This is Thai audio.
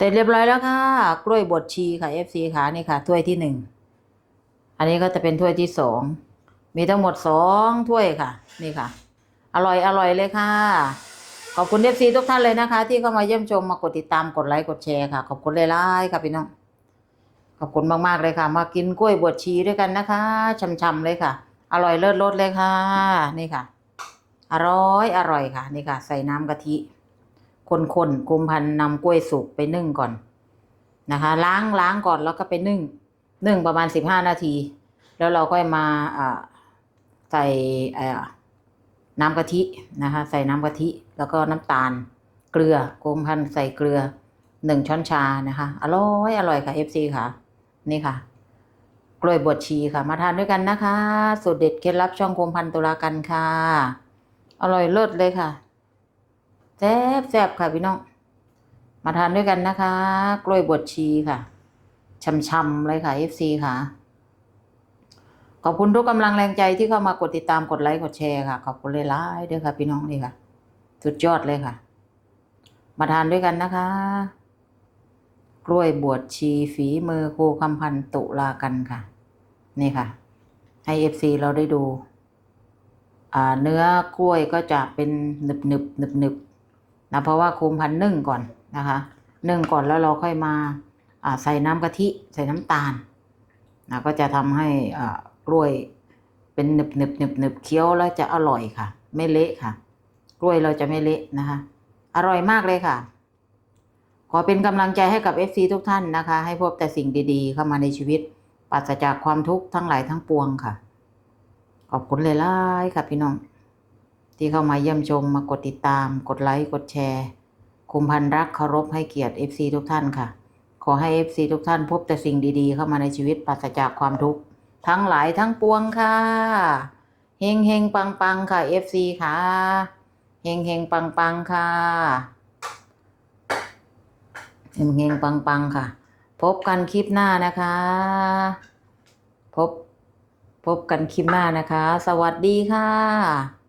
เสร็จเรียบร้อยแล้วค่ะ กล้วยบดชีค่ะ FC ค่ะนี่ค่ะ ถ้วยที่หนึ่ง อันนี้ก็จะเป็นถ้วยที่สอง มีทั้งหมดสองถ้วยค่ะ นี่ค่ะ อร่อยอร่อยเลยค่ะ ขอบคุณ FC ทุกท่านเลยนะคะ ที่เข้ามาเยี่ยมชมมากดติดตามกดไลค์กดแชร์ค่ะ ขอบคุณหลยๆค่ะพี่น้อง ขอบคุณมากๆเลยค่ะ มากินกล้วยบวชชีด้วยกันนะคะช่ำๆเลยค่ะ อร่อยเลิศรสเลยค่ะ นี่ค่ะ อร่อยอร่อยค่ะ นี่ค่ะ ใส่น้ำกะทิ คนๆกุมพันนำกล้วยสุกไปนึ่งก่อนนะคะ ล้างล้างก่อนแล้วก็ไปนึ่งนึ่งประมาณสิบห้านาที แล้วเราก็มาอ่าใส่น้ำกะทินะคะ ใส่น้ำกะทิแล้วก็น้ำตาลเกลือกุมพันใส่เกลือหนึ่งช้อนชานะคะ อร่อยอร่อยค่ะ FC ค่ะ นี่ค่ะกล้วยบวชชีค่ะ มาทานด้วยกันนะคะ สูตรเด็ดเคล็ดลับช่องคมพันตุลากันค่ะ อร่อยเลิศเลยค่ะ แซ่บแซ่บค่ะพี่น้อง มาทานด้วยกันนะคะ กล้วยบวชชีค่ะช่ำๆเลยค่ะ FC ค่ะ ขอบคุณทุกกำลังแรงใจที่เข้ามากดติดตามกดไลค์กดแชร์ค่ะ ขอบคุณเลยล่ายด้วยค่ะ พี่น้องนี่ค่ะ สุดยอดเลยค่ะ มาทานด้วยกันนะคะ กล้วยบวชชีฝีมือครูคำพันตุลากันค่ะ นี่ค่ะ ให้เอฟซีเราได้ดูอ่าเนื้อกล้วยก็จะเป็นหนึบหนึบหนึบหนึบ นะเพราะว่าครูคำพันนึ่งก่อนนะคะนึ่งก่อนแล้วเราค่อยมาใส่น้ำกะทิใส่น้ำตาลนะก็จะทำให้กล้วยเป็นหนึบหนึบหนึบหนึบเคี้ยวแล้วจะอร่อยค่ะ ไม่เละค่ะ กล้วยเราจะไม่เละนะคะ อร่อยมากเลยค่ะ ขอเป็นกำลังใจให้กับ FC ทุกท่านนะคะ ให้พบแต่สิ่งดีๆ เข้ามาในชีวิตปราศจากความทุกข์ทั้งหลายทั้งปวงค่ะ ขอบคุณเลยล่ายๆค่ะพี่น้อง ที่เข้ามาเยี่ยมชมมากดติดตาม กดไลค์ กดแชร์ คุมพันรักเคารพให้เกียรติ FC ทุกท่านค่ะ ขอให้ FC ทุกท่านพบแต่สิ่งดีๆ เข้ามาในชีวิตปราศจากความทุกข์ทั้งหลายทั้งปวงค่ะเฮงเฮงปังปังค่ะ FC ค่ะเฮงเฮงปังปังค่ะเฮงเฮงปังปังค่ะ พบกันคลิปหน้านะคะ พบพบกันคลิปหน้านะคะ สวัสดีค่ะ